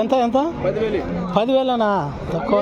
ఎంత ఎంత? పదివేలనా? తక్కువ.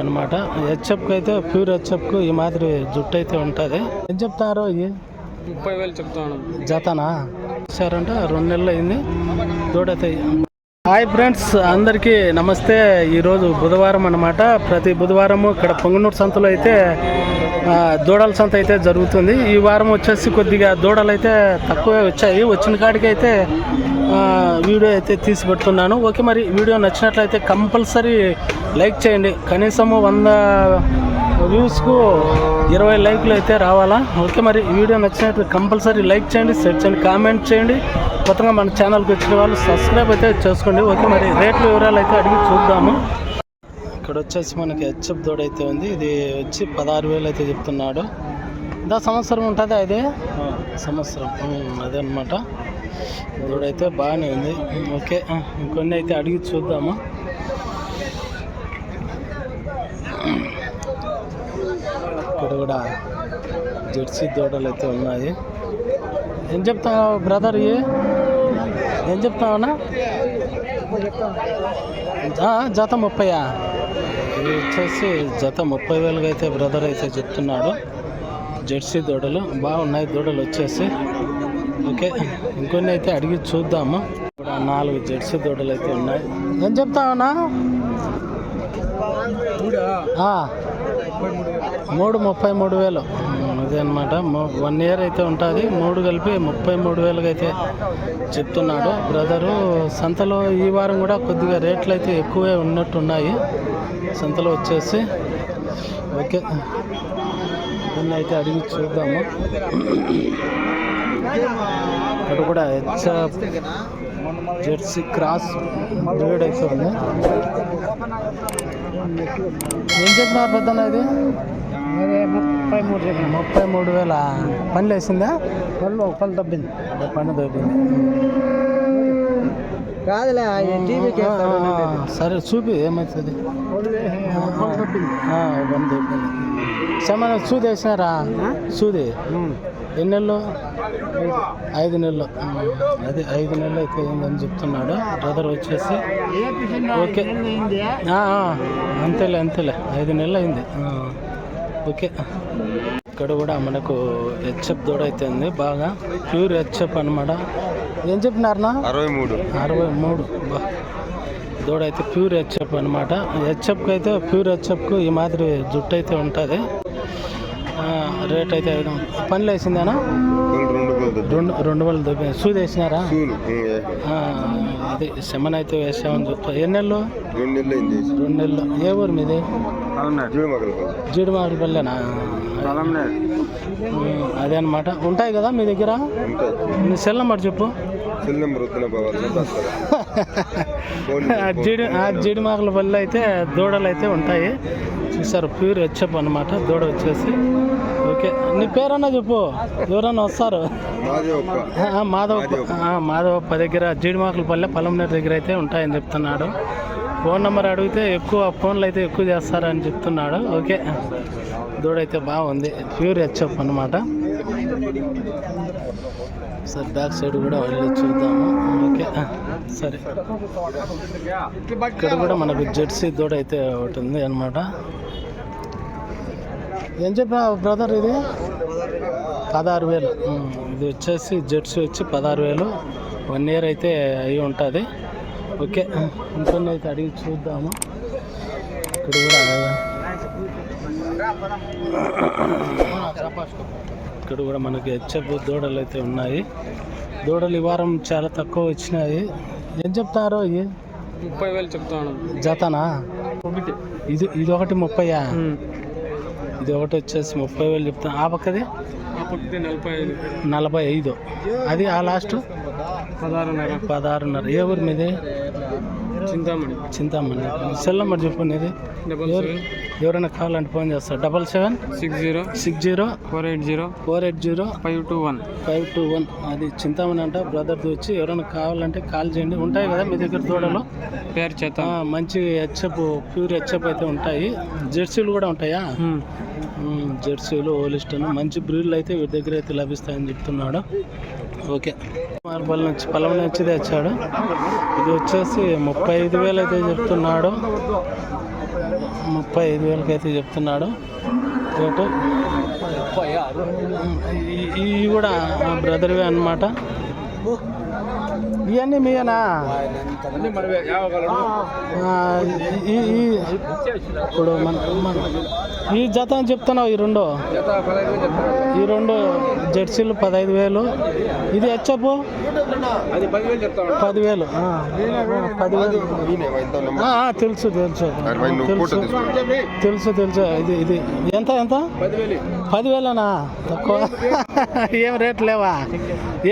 అనమాట హెచ్ఎఫ్కి అయితే ప్యూర్ హెచ్ఎఫ్కు ఈ మాదిరి జుట్టు అయితే ఉంటుంది. ఏం చెప్తారో ఇవి ముప్పై వేలు చెప్తాను జతనా? సారంటే రెండు నెలలు అయింది. దూడైతే హాయ్ ఫ్రెండ్స్ అందరికీ నమస్తే. ఈరోజు బుధవారం అన్నమాట. ప్రతి బుధవారము ఇక్కడ పొంగనూరు సంతలో అయితే దూడల సంత అయితే జరుగుతుంది. ఈ వారం వచ్చేసి కొద్దిగా దూడలు అయితే తక్కువే వచ్చాయి. వచ్చిన కాడికి అయితే వీడియో అయితే తీసి పెడుతున్నాను. ఓకే మరి వీడియో నచ్చినట్లయితే కంపల్సరీ లైక్ చేయండి. కనీసము వంద వ్యూస్కు ఇరవై లైక్లు అయితే రావాలా? ఓకే మరి వీడియో నచ్చినట్టు కంపల్సరీ లైక్ చేయండి షేర్ చేయండి కామెంట్ చేయండి. కొత్తగా మన ఛానల్కి వచ్చిన వాళ్ళు సబ్స్క్రైబ్ అయితే చేసుకోండి. ఓకే మరి రేట్లు వివరాలు అయితే అడిగి చూద్దాము. ఇక్కడ వచ్చేసి మనకి హెచ్ఎఫ్ దూడ అయితే ఉంది. ఇది వచ్చి పదహారు వేలు అయితే చెప్తున్నాడు. ఇంత సంవత్సరం ఉంటుందా ఇది? సంవత్సరం. అదే అనమాట దూడైతే బాగానే ఉంది. ఓకే ఇంకొన్ని అయితే అడిగి చూద్దాము. కూడా జెర్సీ దూడలు అయితే ఉన్నాయి. ఏం చెప్తావు బ్రదర్ ఇవి ఏం చెప్తావన్నా ఆ, జత ముప్పయా? ఇది వచ్చేసి జత ముప్పై వేలుగా అయితే బ్రదర్ అయితే చెప్తున్నాడు. జెర్సీ దూడలు బాగున్నాయి దూడలు వచ్చేసి. ఓకే ఇంకొన్ని అయితే అడిగి చూద్దాము. ఇక్కడ నాలుగు జెర్సీ దూడలు అయితే ఉన్నాయి. ఏం చెప్తావన్నా ఆ, మూడు ముప్పై మూడు వేలు. అదే అనమాట వన్ ఇయర్ అయితే ఉంటుంది. మూడు కలిపి ముప్పై మూడు వేలుగా అయితే చెప్తున్నాడు. బ్రదరు సంతలో ఈ వారం కూడా కొద్దిగా రేట్లు అయితే ఎక్కువే ఉన్నట్టున్నాయి. సంతలో వచ్చేసి ఓకే. దాన్ని అయితే అడిగి చూద్దాము. ఇక్కడ కూడా హెచ్ జెర్సీ క్రాస్ బ్రీడ్ అయితే ఉంది. ఏం చెప్పినారు పెద్దన్న ఇది? ముప్పై మూడు ముప్పై మూడు వేల? పనులు వేసిందా? పనులు పనులు దబ్బింది పన్ను దబ్బింది కాదులే టీవీకి సరే చూపి ఏమవుతుంది పన్ను దబ్బింది సమాన సూది వేసినారా? సూది? ఎన్ని నెలలు? ఐదు నెలలు. అదే ఐదు నెలలు అయితే అయిందని చెప్తున్నాడు. బ్రదర్ వచ్చేసి ఓకే. అంతేలే అంతేలే. ఐదు నెలలు అయింది. ఓకే. ఇక్కడ కూడా మనకు హెచ్ఎఫ్ దూడ అయితే ఉంది బాగా ప్యూర్ హెచ్ఎఫ్ అనమాట ఏం చెప్పినారనా అరవై మూడు. అరవై మూడు. దూడ అయితే ప్యూర్ హెచ్ఎఫ్ అనమాట హెచ్ఎఫ్కి అయితే ప్యూర్ హెచ్ఎఫ్కు ఈ మాదిరి జుట్టు అయితే ఉంటుంది. రేట్ అయితే పనులు వేసిందేనా? రెండు వేలు రెండు వేలు దొబ్బి. సూది వేసినారా? అది సెమన్ అయితే వేసామని చెప్తా ఎన్ని నెలలు? రెండు నెలలు. ఏ ఊరు మీది? జీడిమాడి పల్లెనా అదే అనమాట ఉంటాయి కదా మీ దగ్గర? సెల్ నెంబర్ చెప్పు. జీడి ఆ జీడిమాకుల వల్ల అయితే దూడలు అయితే ఉంటాయి. చూసారు ప్యూర్ హెచ్ఎప్ అనమాట దూడ వచ్చేసి. ఓకే. నీ పేరన్నా చెప్పు. ఎవరన్నా వస్తారు? మాదే ఒక్క ఆ, మాధవ ఆ, మాధవప్ప దగ్గర జీడిమాకుల పల్లె పలంనేరు దగ్గర అయితే ఉంటాయని చెప్తున్నాడు. ఫోన్ నెంబర్ అడిగితే ఎక్కువ ఫోన్లు అయితే ఎక్కువ చేస్తారని చెప్తున్నాడు. ఓకే. దూడ అయితే బాగుంది. ప్యూర్ హెచ్ఎఫ్ అనమాట సరే బ్యాక్ సైడ్ కూడా వెళ్ళి చూద్దాము. ఓకే. సరే. ఇక్కడ కూడా మనకు జెర్సీ దూడ అయితే ఒకటి ఉంది అనమాట ఏం చెప్పా బ్రదర్ ఇది? పదహారు వేలు. ఇది వచ్చేసి జెర్సీ వచ్చి పదహారు వేలు. వన్ ఇయర్ అయితే అయి ఉంటుంది. ఓకే ఇంకొన్ని అయితే అడిగి చూద్దాము. ఇక్కడ కూడా ఇక్కడ కూడా మనకి హెచ్ఎఫ్ దూడలు అయితే ఉన్నాయి. దూడలు ఈ వారం చాలా తక్కువ వచ్చినాయి. ఏం చెప్తారో ఇవి ముప్పై వేలు చెప్తాను జతనా? ఒకటి. ఇది ఇది ఒకటి ముప్పయా? ఇది ఒకటి వచ్చేసి ముప్పై వేలు చెప్తాను ఆ పక్కది నలభై ఐదు. నలభై ఐదు. అది ఆ లాస్ట్? పదహారున్నర. పదహారున్నర. ఏ ఊరు మీది? చింతామణి. చింతామణి. సెల్ నెంబర్ చెప్పు నీది. డబల్ ఎవరు సెవెన్. ఎవరైనా కావాలంటే ఫోన్ చేస్తారు. Double seven? Six zero. Six zero? Four eight zero. Four eight zero? Five two one. Five two one. అది చింతామణి అంట. బ్రదర్ది వచ్చి ఎవరైనా కావాలంటే కాల్ చేయండి. ఉంటాయి కదా మీ దగ్గర దూడలు పేరు చేత మంచి హెచ్ఎప్ ప్యూర్ హెచ్ఎప్ అయితే ఉంటాయి. జెర్సీలు కూడా ఉంటాయా? జెర్సీలు ఓలిస్టన్ మంచి బ్రీడ్లు అయితే వీటి దగ్గర అయితే లభిస్తాయని చెప్తున్నాడు. ఓకే. మార్బల్ నుంచి పొలం నుంచి తెచ్చాడు. ఇది వచ్చేసి ముప్పై ఐదు వేలు అయితే చెప్తున్నాడు. ముప్పై ఐదు వేలకి అయితే చెప్తున్నాడు. రేటు. ఈ- ఇవి కూడా మా బ్రదర్వే అన్నమాట. ఇవన్నీ మీయేనా? ఆ, ఈ ఈ- ఇప్పుడు మన మన ఈ జత అని చెప్తున్నావు ఈ రెండు? ఈ రెండు జెర్సీలు పదహైదు వేలు. ఇది హెచ్చపు అది పదివేలు తెలుసు తెలుసు. తెలుసు. తెలుసు తెలుసు. ఇది ఇది. ఎంత ఎంత? పదివేలు. పదివేలనా? తక్కువ. ఏం రేట్లు లేవా?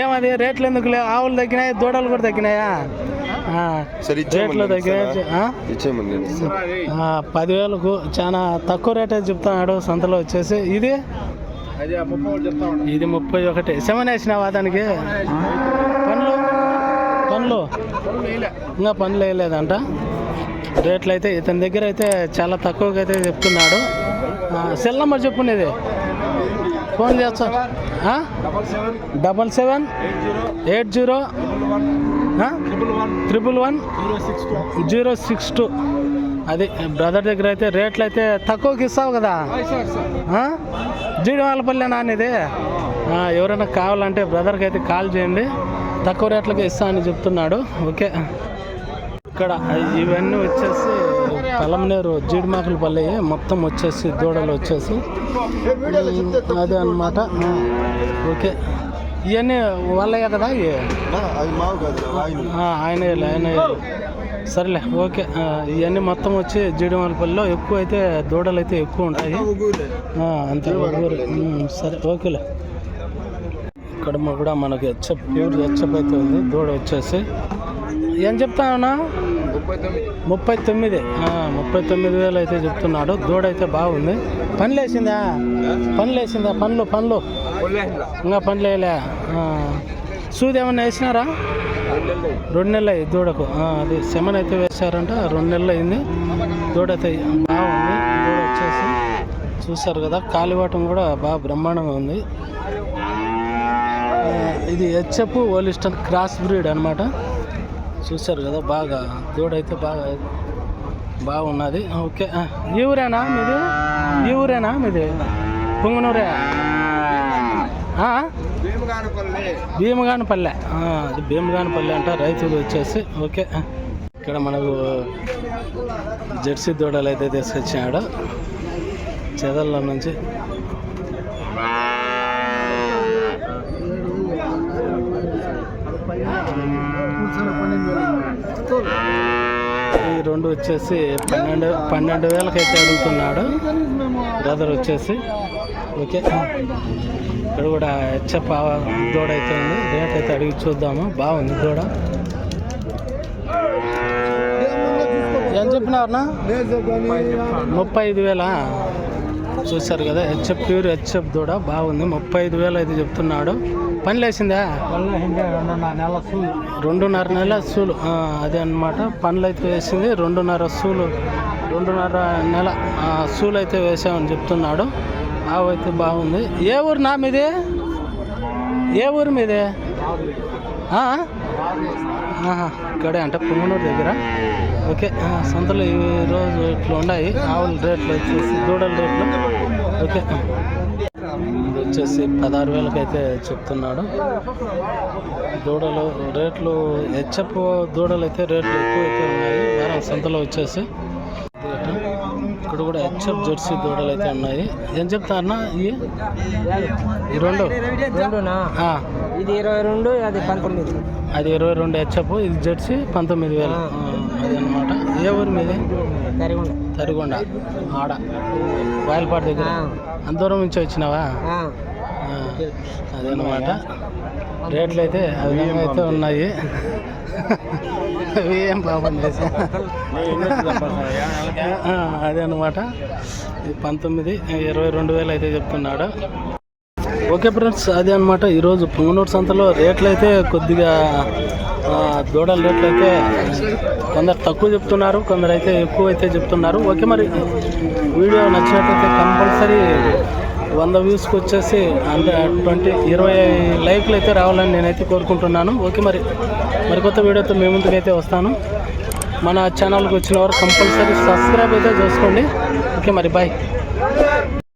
ఏమది? రేట్లు ఎందుకు లేవు ఆవులు తగ్గినాయి? దూడలు కూడా తగ్గినాయా? ఆ, సరే రేట్లు తగ్గినాయి? పదివేలకు చాలా తక్కువ రేట్ అయితే చెప్తున్నాడు సంతలో వచ్చేసి. ఇది? ఇది ముప్పై ఒకటి. సెవెన్ వేసినావా దానికి పనులు? పనులు? ఇంకా పనులు వేయలేదంట. రేట్లు అయితే ఇతని దగ్గర అయితే చాలా తక్కువగా అయితే చెప్తున్నాడు సెల్ నెంబర్ చెప్పు నీది. ఫోన్ చేస్తా. Double seven eight zero triple one triple one zero six two. అది బ్రదర్ దగ్గర అయితే రేట్లు అయితే తక్కువకి ఇస్తావు కదా? జీడివాళ్ళపల్లి నాన్నది ఎవరైనా కావాలంటే బ్రదర్కి అయితే కాల్ చేయండి. తక్కువ రేట్లకి ఇస్తా అని చెప్తున్నాడు. ఓకే. ఇక్కడ ఇవన్నీ వచ్చేసి పలమనేరు జీడిమాకుల పల్లె మొత్తం వచ్చేసి దూడలు వచ్చేసి. అదే అనమాట ఓకే. ఇవన్నీ వాళ్ళయ్యా కదా? ఆయన ఆయన సర్లే సరేలే ఓకే. ఇవన్నీ మొత్తం వచ్చి జీడిమాలపల్లిలో ఎక్కువ అయితే దూడలు అయితే ఎక్కువ ఉంటాయి. అంతే సరే ఓకేలే. ఇక్కడ కూడా మనకి హెచ్చప్ ప్యూర్ హెచ్చప్ అయితే ఉంది. దూడ వచ్చేసి. ఏం చెప్తా అన్నా ముప్పై తొమ్మిది. ముప్పై తొమ్మిది? వేలు అయితే చెప్తున్నాడు. దూడ అయితే బాగుంది. పనులు వేసిందా పనులు వేసిందా పనులు. పనులు ఇంకా పనులు వేయలే ఆ. సూది ఏమన్నా వేసినారా? రెండు నెలలు అయ్యి దూడకు అది సెమన్ అయితే వేశారంట. రెండు నెలలు అయింది దూడ అయితే బాగుంది. దూడ వచ్చేసి చూసారు కదా కాలివాటం కూడా బాగా బ్రహ్మాండంగా ఉంది. ఇది హెచ్ఎఫ్ ఓలిస్టన్ క్రాస్ బ్రీడ్ అనమాట చూసారు కదా బాగా దూడ అయితే బాగా బాగున్నది. ఓకే ఈ ఊరేనా మీది? ఈ ఊరేనా మీది? పుంగనూరే? భీమగానపల్లె. ఆ, అది భీమగానపల్లె అంట రైతులు వచ్చేసి ఓకే ఇక్కడ మనకు జెర్సీ దూడలు అయితే తీసుకొచ్చినాడు. చెదల్లో నుంచి ఈ రెండు వచ్చేసి పన్నెండు పన్నెండు వేలకైతే అడుగుతున్నాడు. బ్రదర్ వచ్చేసి. ఓకే. ఇక్కడ కూడా హెచ్ఎఫ్ దూడ అయితే ఉంది. రేట్ అయితే అడిగి చూద్దాము. బాగుంది దూడ. ఏం చెప్పినారనా ముప్పై ఐదు వేలా? చూశారు కదా హెచ్ఎఫ్ ప్యూర్ హెచ్ఎఫ్ దూడ. బాగుంది. ముప్పై ఐదు వేలు అయితే చెప్తున్నాడు. పని లేసిందా రెండున్నర నెల సూలు. అదే అన్నమాట. పనులు అయితే వేసింది. రెండున్నర సూలు. రెండున్నర నెల సూలు అయితే వేసామని చెప్తున్నాడు. ఆవు అయితే బాగుంది. ఏ ఊరు నా మీదే? ఏ ఊరు మీదే? ఆహా, ఇక్కడే అంటే పుంగనూరు దగ్గర. ఓకే సంతలో ఈ రోజు ఇట్లా ఉన్నాయి. ఆవుల రేట్లు వచ్చేసి దూడల రేట్లు. ఓకే. ఇది వచ్చేసి పదహారు వేలకి అయితే చెప్తున్నాడు. దూడలు రేట్లు హెచ్ఎఫ్ దూడలు అయితే రేట్లు ఎక్కువ అయితే ఉన్నాయి. వారం సంతలో వచ్చేసి ఇక్కడ కూడా హెచ్ఎఫ్ జెర్సీ దూడలు అయితే ఉన్నాయి. ఏం చెప్తారన్నా ఇవి ఈ రెండు? ఇది ఇరవై రెండు అది పంతొమ్మిది. అది ఇరవై రెండు హెచ్ఎఫ్ ఇది జెర్సీ పంతొమ్మిది వేలు. ఆ, అది అనమాట ఏ ఊరు మీది? తరిగుండ. తరిగొండ. ఆడ. వాయలపాడు దగ్గర. అంత దూరం నుంచి వచ్చినావా? అదనమాట. రేట్లు అయితే విధంగా అయితే ఉన్నాయి. అవి ఏం పాపం అదే అనమాట పంతొమ్మిది ఇరవై రెండు వేలు అయితే చెప్తున్నాడు. ఓకే ఫ్రెండ్స్ అదే అనమాట ఈరోజు పుంగనూరు సంతలో రేట్లు అయితే కొద్దిగా దూడల రేట్లు అయితే కొందరు తక్కువ చెప్తున్నారు కొందరు అయితే ఎక్కువ అయితే చెప్తున్నారు. ఓకే మరి వీడియో నచ్చినట్లయితే కంపల్సరీ వంద వ్యూస్కి వచ్చేసి అంటే ట్వంటీ ఇరవై లైక్లు అయితే రావాలని నేనైతే కోరుకుంటున్నాను. ఓకే మరి మరికొత్త వీడియోతో మీ ముందుకైతే వస్తాను. మన ఛానల్కి వచ్చిన వారు కంపల్సరీ సబ్స్క్రైబ్ అయితే చేసుకోండి. ఓకే మరి బాయ్.